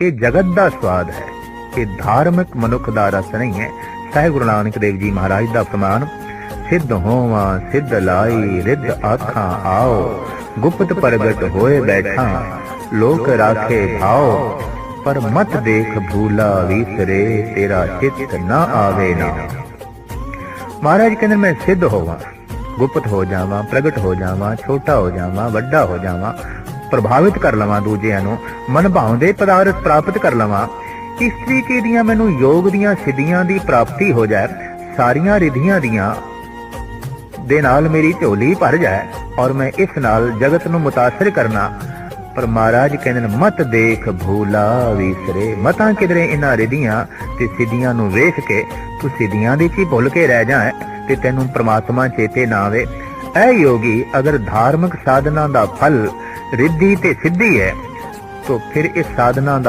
ਇਹ ਜਗਤ ਦਾ ਸਵਾਦ ਹੈ ਇਹ ਧਾਰਮਿਕ ਮਨੁੱਖ ਦਾ ਰਸ ਨਹੀਂ ਹੈ। ਸਹਿਬ ਗੁਰੂ ਨਾਨਕ ਦੇਵ ਜੀ ਮਹਾਰਾਜ ਦਾ ਫਰਮਾਨ, ਸਿੱਧ ਹੋਵਾਂ, ਸਿੱਧ ਲਾਈ, ਰਿੱਧ ਆਖਾਂ, ਆਓ। ਗੁਪਤ ਪ੍ਰਗਟ ਹੋਏ ਬੈਠਾ, ਲੋਕ ਰਾਖੇ ਭਾਓ। ਪਰ ਮਤ ਦੇਖ ਭੂਲਾ ਵਿਸਰੇ, ਤੇਰਾ ਚਿੱਤ ਨਾ ਆਵੇ ਨਾ। ਮਹਾਰਾਜ ਕਹਿੰਦੇ, ਮੈਂ ਸਿੱਧ ਹੋਵਾਂ, ਗੁਪਤ ਹੋ ਜਾਵਾਂ, ਪ੍ਰਗਟ ਹੋ ਜਾਵਾਂ, ਛੋਟਾ ਹੋ ਜਾਵਾਂ, ਵੱਡਾ ਹੋ ਜਾਵਾਂ ਪ੍ਰਭਾਵਿਤ ਕਰ ਲਵਾਂ ਦੂਜਿਆਂ ਨੂੰ ਮਨ ਭਾਉਂਦੇ ਪਦਾਰਥ ਪ੍ਰਾਪਤ ਕਰ ਲਵਾਂ। ਇਸ ਤਰੀਕੇ ਦੀਆਂ ਮੈਨੂੰ ਯੋਗ ਦੀਆਂ ਸਿੱਧੀਆਂ ਦੀ ਪ੍ਰਾਪਤੀ ਹੋ ਜਾਏ, ਸਾਰੀਆਂ ਰਿਧੀਆਂ ਦੀਆਂ ਦੇ ਨਾਲ ਮੇਰੀ ਝੋਲੀ ਭਰ ਜਾਏ ਔਰ ਮੈਂ ਇਸ ਨਾਲ ਜਗਤ ਨੂੰ ਮੁਤਾਸਰ ਕਰਨਾ। ਪਰ ਮਹਾਰਾਜ ਕਹਿੰਦੇ ਨੇ, ਮਤ ਦੇਖ ਭੂਲਾ ਵਿਸਰੇ। ਮਤਾਂ ਕਿਧਰੇ ਇਹਨਾਂ ਰਿਧੀਆਂ ਤੇ ਸਿੱਧੀਆਂ ਨੂੰ ਵੇਖ ਕੇ, ਤੂੰ ਸਿੱਧੀਆਂ ਦੇ ਕੀ ਭੁੱਲ ਕੇ ਰਹਿ ਜਾਏ ਤੇ ਤੈਨੂੰ ਪ੍ਰਮਾਤਮਾ ਚੇਤੇ ਨਾ ਆਵੇ। ਐ ਯੋਗੀ, ਅਗਰ ਧਾਰਮਿਕ ਸਾਧਨਾ ਦਾ ਫਲ ਰਿੱਧੀ ਤੇ ਸਿੱਧੀ ਹੈ, ਤਾਂ ਫਿਰ ਇਸ ਸਾਧਨਾ ਦਾ